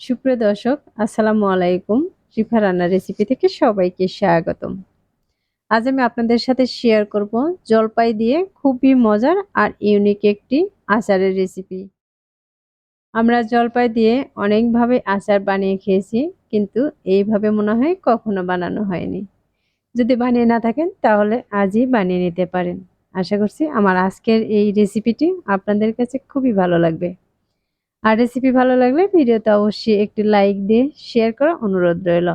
সুপ্রিয় দর্শক, আসসালামু আলাইকুম। রিফা রান্নার রেসিপি থেকে সবাইকে স্বাগতম। আজ আমি আপনাদের সাথে শেয়ার করব জলপাই দিয়ে খুবই মজার আর ইউনিক একটি আচারের রেসিপি আমরা জলপাই দিয়ে অনেকভাবে আচার বানিয়ে খেয়েছি, কিন্তু এইভাবে মনে হয় কখনো বানানো হয়নি। যদি বানিয়ে না থাকেন, তাহলে আজই বানিয়ে নিতে পারেন। আশা করছি আমার আজকের এই রেসিপিটি আপনাদের কাছে খুবই ভালো লাগবে। আর রেসিপি ভালো লাগলে ভিডিওতে অবশ্যই একটি লাইক দিয়ে শেয়ার করা অনুরোধ রইল।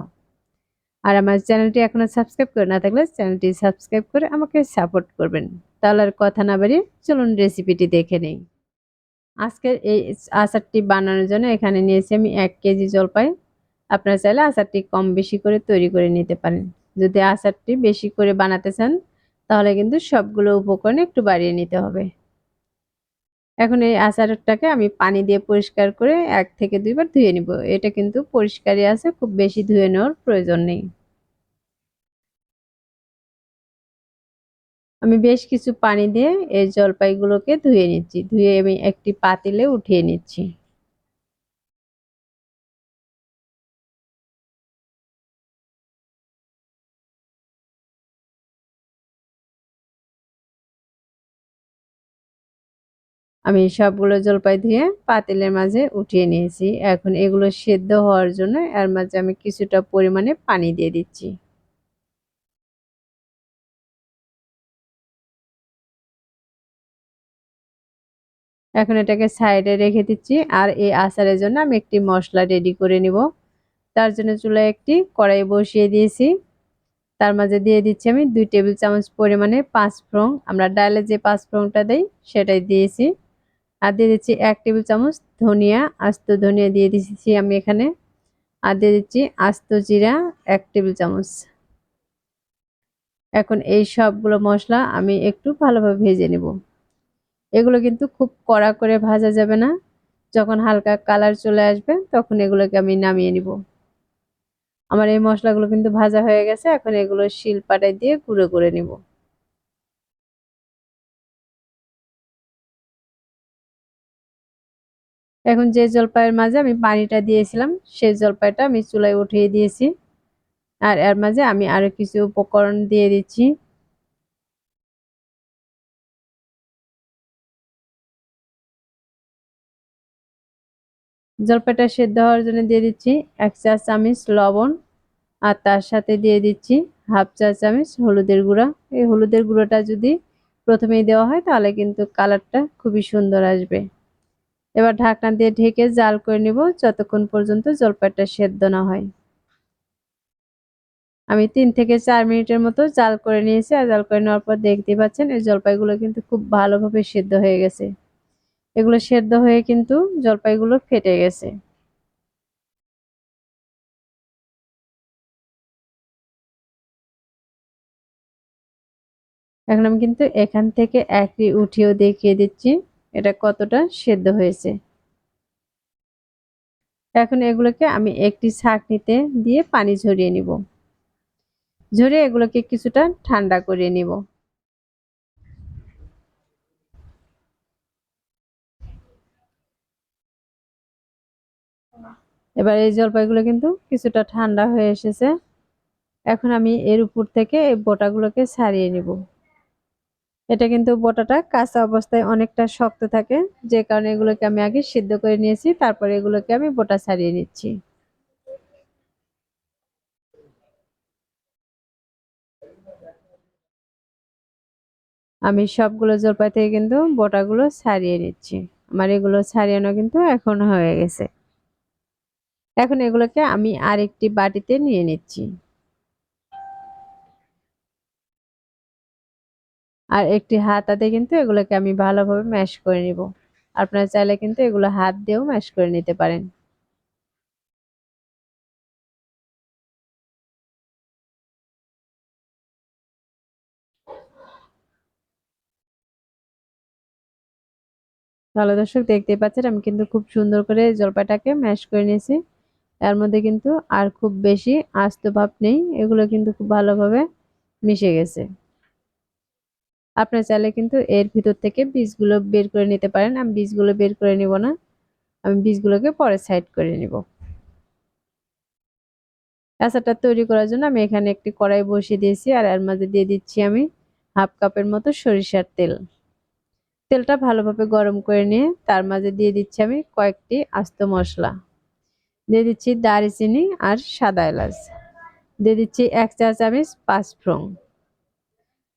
আর আমার চ্যানেলটি এখনও সাবস্ক্রাইব করে না থাকলে চ্যানেলটি সাবস্ক্রাইব করে আমাকে সাপোর্ট করবেন। তাহলে আর কথা না বাড়িয়ে চলুন রেসিপিটি দেখে নেই। আজকের এই আচারটি বানানোর জন্য এখানে নিয়েছি আমি এক কেজি জলপাই। আপনারা চাইলে আচারটি কম বেশি করে তৈরি করে নিতে পারেন। যদি আচারটি বেশি করে বানাতে চান, তাহলে কিন্তু সবগুলো উপকরণ একটু বাড়িয়ে নিতে হবে। এখন এই আচারটাকে আমি পানি দিয়ে পরিষ্কার করে এক থেকে দুইবার ধুয়ে নিব। এটা কিন্তু পরিষ্কারই আছে, খুব বেশি ধুয়ে নেওয়ার প্রয়োজন নেই। আমি বেশ কিছু পানি দিয়ে এই জলপাইগুলোকে ধুয়ে নিচ্ছি। ধুয়ে আমি একটি পাতিলে উঠিয়ে নিচ্ছি। আমি সবগুলো জলপাই ধুয়ে পাতিলের মাঝে উঠিয়ে নিয়েছি। এখন এগুলো সেদ্ধ হওয়ার জন্য এর মাঝে আমি কিছুটা পরিমাণে পানি দিয়ে দিচ্ছি। এখন এটাকে সাইডে রেখে দিচ্ছি আর এই আচারের জন্য আমি একটি মশলা রেডি করে নিব। তার জন্য চুলায় একটি কড়াই বসিয়ে দিয়েছি। তার মাঝে দিয়ে দিচ্ছি আমি দুই টেবিল চামচ পরিমাণে পাঁচ ফ্রং আমরা ডালে যে পাঁচ ফ্রংটা দেই সেটাই দিয়েছি। আর দিয়ে দিচ্ছি এক টেবিল চামচ ধনিয়া আস্ত ধনিয়া দিয়ে দিচ্ছি আমি এখানে। আর দিয়ে দিচ্ছি আস্ত জিরা এক টেবিল চামচ। এখন এই সবগুলো মশলা আমি একটু ভালোভাবে ভেজে নেব। এগুলো কিন্তু খুব কড়া করে ভাজা যাবে না। যখন হালকা কালার চলে আসবে তখন এগুলোকে আমি নামিয়ে নিব। আমার এই মশলাগুলো কিন্তু ভাজা হয়ে গেছে, এখন এগুলো শিল পাটাই দিয়ে গুঁড়ো করে নিব। এখন যে জলপাইয়ের মাঝে আমি পানিটা দিয়েছিলাম, সেই জলপাইটা আমি চুলায় উঠিয়ে দিয়েছি। আর এর মাঝে আমি আরও কিছু উপকরণ দিয়ে দিচ্ছি। জলপাইটা সেদ্ধ হওয়ার জন্য দিয়ে দিচ্ছি এক চা চামচ লবণ, আর তার সাথে দিয়ে দিচ্ছি হাফ চা চামচ হলুদের গুঁড়া। এই হলুদের গুঁড়োটা যদি প্রথমেই দেওয়া হয়, তাহলে কিন্তু কালারটা খুবই সুন্দর আসবে। এবার ঢাকনা দিয়ে ঢেকে জাল করে নিব যতক্ষণ পর্যন্ত জলপাইটা সেদ্ধ না হয়। আমি তিন থেকে চার মিনিটের মতো জাল করে নিয়েছি আর জাল করে নেওয়ার পর দেখতে পাচ্ছেন এই জলপাইগুলো কিন্তু খুব ভালোভাবে সেদ্ধ হয়ে গেছে। এগুলো সেদ্ধ হয়ে কিন্তু জলপাইগুলো ফেটে গেছে। এখন আমি কিন্তু এখান থেকে একটি উঠিয়েও দেখিয়ে দিচ্ছি। এটা কতটা সেদ্ধ হয়েছে? এখন এগুলোকে আমি একটি ছাঁকনিতে দিয়ে পানি ঝরিয়ে নিব। ঝরিয়ে এগুলোকে কিছুটা ঠান্ডা করে নিব। এবার এই জলপাইগুলো কিন্তু কিছুটা ঠান্ডা হয়ে এসেছে। এখন আমি এর উপর থেকে এই বোটাগুলোকে ছাড়িয়ে নিব। এটা কিন্তু বোটাটা কাঁচা অবস্থায় অনেকটা শক্ত থাকে। যে কারণে এগুলোকে আমি আগে সিদ্ধ করে নিয়েছি, তারপরে এগুলোকে আমি বোটা ছাড়িয়ে নিচ্ছি। আমি সবগুলো জলপাই থেকে কিন্তু বোটাগুলো ছাড়িয়ে নিচ্ছি। আমার এগুলো ছাড়িয়ানো কিন্তু এখন হয়ে গেছে। এখন এগুলোকে আমি আরেকটি বাটিতে নিয়ে নিচ্ছি। আর একটি হাত হাতাতে কিন্তু এগুলোকে আমি ভালোভাবে ম্যাশ করে নিব। আপনারা চাইলে কিন্তু এগুলো হাত দিয়েও ম্যাশ করে নিতে পারেন। তাহলে দর্শক, দেখতেই পাচ্ছেন, আমি কিন্তু খুব সুন্দর করে জলপাইটাকে ম্যাশ করে নিয়েছি। এর মধ্যে কিন্তু আর খুব বেশি আস্ত ভাব নেই, এগুলো কিন্তু খুব ভালোভাবে মিশে গেছে। আপনার চাইলে কিন্তু এর ভিতর থেকে বীজগুলো বের করে নিতে পারেন। আমি বীজগুলো বের করে নিব না। আমি বীজগুলোকে পরে সাইড করে নিব। আচারটা তৈরি করার জন্য আমি এখানে একটি কড়াই বসিয়ে দিয়েছি আর এর মাঝে দিয়ে দিচ্ছি আমি হাফ কাপের মতো সরিষার তেল। তেলটা ভালোভাবে গরম করে নিয়ে তার মাঝে দিয়ে দিচ্ছি আমি কয়েকটি আস্ত মশলা। দিয়ে দিচ্ছি দারচিনি আর সাদা এলাচ। দিয়ে দিচ্ছি এক চা চামচ পাঁচফ্রং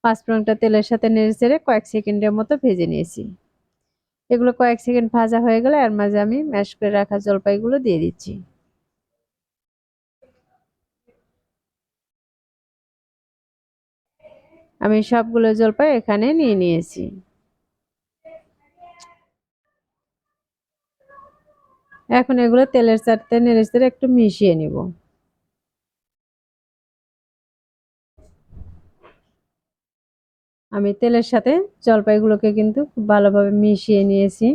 পাঁচফ্রংটা তেলের সাথে নেড়ে চেড়ে কয়েক সেকেন্ডের মতো ভেজে নিয়েছি। এগুলো কয়েক সেকেন্ড ভাজা হয়ে গেলে এর মাঝে আমি ম্যাশ করে রাখা জলপাইগুলো দিয়ে দিচ্ছি। আমি সবগুলো জলপাই এখানে নিয়ে নিয়েছি। এখন এগুলো তেলের চারটে নেড়ে চেড়ে একটু মিশিয়ে নিব। আমি তেলের সাথে জলপাইগুলোকে কিন্তু খুব ভালোভাবে মিশিয়ে নিয়েছি।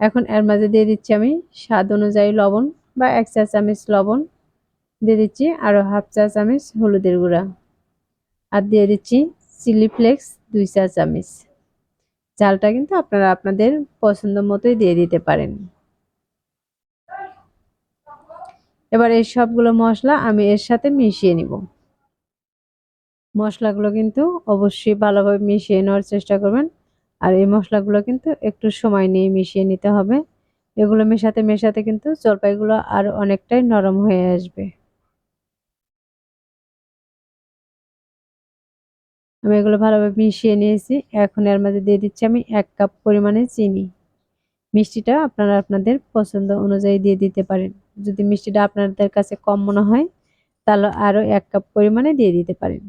এখন এর মাঝে দিয়ে দিচ্ছি আমি স্বাদ অনুযায়ী লবণ বা এক চা চামচ লবণ। দিয়ে দিচ্ছি আরও হাফ চা চামচ হলুদের গুঁড়া। আর দিয়ে দিচ্ছি চিলি ফ্লেক্স দুই চা চামচ। চালটা কিন্তু আপনারা আপনাদের পছন্দ মতোই দিয়ে দিতে পারেন। এবার এই সবগুলো মশলা আমি এর সাথে মিশিয়ে নিব। মশলাগুলো কিন্তু অবশ্যই ভালোভাবে মিশিয়ে নেওয়ার চেষ্টা করবেন। আর এই মশলাগুলো কিন্তু একটু সময় নিয়ে মিশিয়ে নিতে হবে। এগুলো মেশাতে মেশাতে কিন্তু জলপাইগুলো আর অনেকটাই নরম হয়ে আসবে। আমি এগুলো ভালোভাবে মিশিয়ে নিয়েছি। এখন এর মাঝে দিয়ে দিচ্ছি আমি এক কাপ পরিমাণে চিনি। মিষ্টিটা আপনারা আপনাদের পছন্দ অনুযায়ী দিয়ে দিতে পারেন। যদি মিষ্টিটা আপনাদের কাছে কম মনে হয়, তাহলে আরও এক কাপ পরিমাণে দিয়ে দিতে পারেন।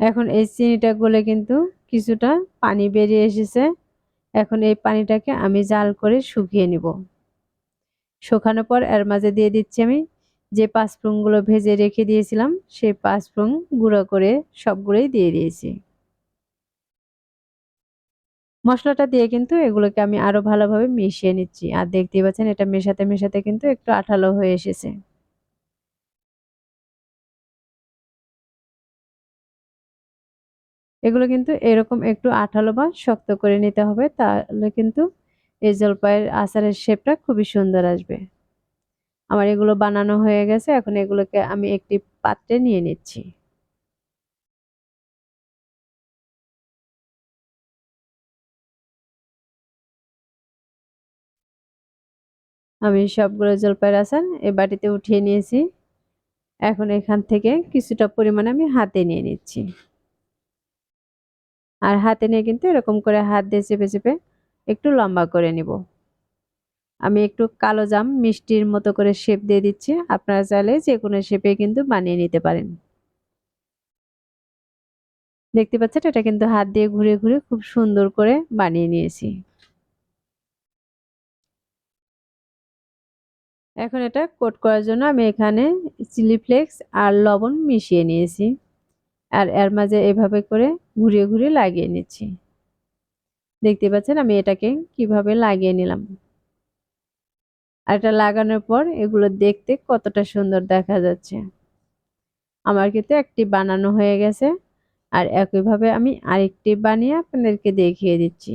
এখন এই চিনিটা গলে কিন্তু কিছুটা পানি বেরিয়ে এসেছে। এখন এই পানিটাকে আমি জাল করে শুকিয়ে নিব। শুকানোর পর এর মাঝে দিয়ে দিচ্ছি আমি যে পাঁচফোড়নগুলো ভেজে রেখে দিয়েছিলাম, সেই পাঁচফোড়ন গুঁড়ো করে সবগুলোই দিয়ে দিয়েছি। মশলাটা দিয়ে কিন্তু এগুলোকে আমি আরও ভালোভাবে মিশিয়ে নিচ্ছি। আর দেখতেই পাচ্ছেন এটা মেশাতে মেশাতে কিন্তু একটু আঠালো হয়ে এসেছে। এগুলো কিন্তু এরকম একটু আঠালো বা শক্ত করে নিতে হবে, তাহলে কিন্তু এই জলপাইয়ের আচারের শেপটা খুবই সুন্দর আসবে। আমার এগুলো বানানো হয়ে গেছে, এখন এগুলোকে আমি একটি পাত্রে নিয়ে নিচ্ছি। আমি সবগুলো জলপাইয়ের আচার এই বাটিতে উঠিয়ে নিয়েছি। এখন এখান থেকে কিছুটা পরিমাণ আমি হাতে নিয়ে নিচ্ছি। আর হাতে নিয়ে কিন্তু এরকম করে হাত দিয়ে চেপে চেপে একটু লম্বা করে নিব। আমি একটু কালো জাম মিষ্টির মতো করে শেপ দিয়ে দিচ্ছি। আপনারা চাইলে যে কোনো শেপে কিন্তু বানিয়ে নিতে পারেন। দেখতে পাচ্ছেন, এটা কিন্তু হাত দিয়ে ঘুরে ঘুরে খুব সুন্দর করে বানিয়ে নিয়েছি। এখন এটা কোট করার জন্য আমি এখানে চিলি ফ্লেক্স আর লবণ মিশিয়ে নিয়েছি। আর এর মাঝে এভাবে করে ঘুরিয়ে ঘুরিয়ে লাগিয়ে নিচ্ছি। দেখতে পাচ্ছেন আমি এটাকে কীভাবে লাগিয়ে নিলাম। আর এটা লাগানোর পর এগুলো দেখতে কতটা সুন্দর দেখা যাচ্ছে। আমার কিন্তু একটি বানানো হয়ে গেছে আর একইভাবে আমি আরেকটি বানিয়ে আপনাদেরকে দেখিয়ে দিচ্ছি।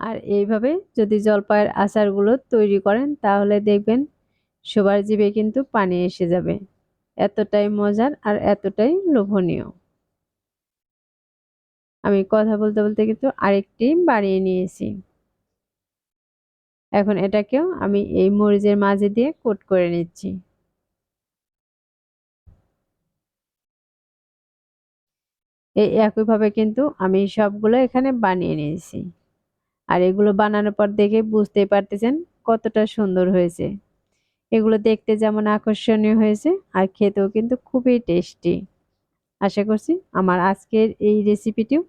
আর এইভাবে যদি জলপাইয়ের আচারগুলো তৈরি করেন তাহলে দেখবেন সবার জিভে কিন্তু পানি এসে যাবে। এতটাই মজার আর এতটাই লোভনীয়। আমি কথা বলতে বলতে কিন্তু আরেকটি বাড়িয়ে নিয়েছি। এখন এটাকেও আমি এই মরিচের মাঝে দিয়ে কোট করে নিচ্ছি। এই একইভাবে কিন্তু আমি সবগুলো এখানে বানিয়ে নিয়েছি। আর এগুলো বানানোর পর দেখে বুঝতেই পারতেছেন কতটা সুন্দর হয়েছে। এগুলো দেখতে যেমন আকর্ষণীয় হয়েছে আর খেতেও কিন্তু খুবই টেস্টি। আশা করছি আমার আজকের এই রেসিপিটিও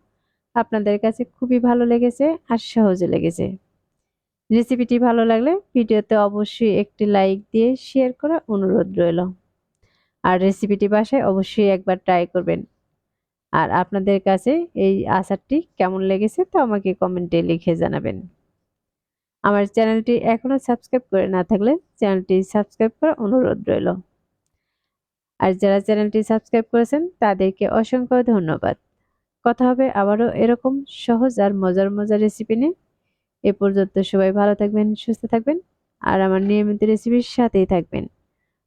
আপনাদের কাছে খুবই ভালো লেগেছে আর সহজে লেগেছে। রেসিপিটি ভালো লাগলে ভিডিওতে অবশ্যই একটি লাইক দিয়ে শেয়ার করা অনুরোধ রইল। আর রেসিপিটি বাসায় অবশ্যই একবার ট্রাই করবেন। আর আপনাদের কাছে এই আচারটি কেমন লেগেছে তো আমাকে কমেন্টে লিখে জানাবেন। আমার চ্যানেলটি এখনও সাবস্ক্রাইব করে না থাকলে চ্যানেলটি সাবস্ক্রাইব করার অনুরোধ রইল। আর যারা চ্যানেলটি সাবস্ক্রাইব করেছেন, তাদেরকে অসংখ্য ধন্যবাদ। কথা হবে আবারও এরকম সহজ আর মজার মজার রেসিপি নিয়ে। এ পর্যন্ত সবাই ভালো থাকবেন, সুস্থ থাকবেন, আর আমার নিয়মিত রেসিপির সাথেই থাকবেন।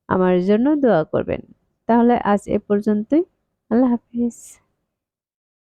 আমার জন্য দোয়া করবেন। তাহলে আজ এ পর্যন্তই। আল্লাহ হাফিজ।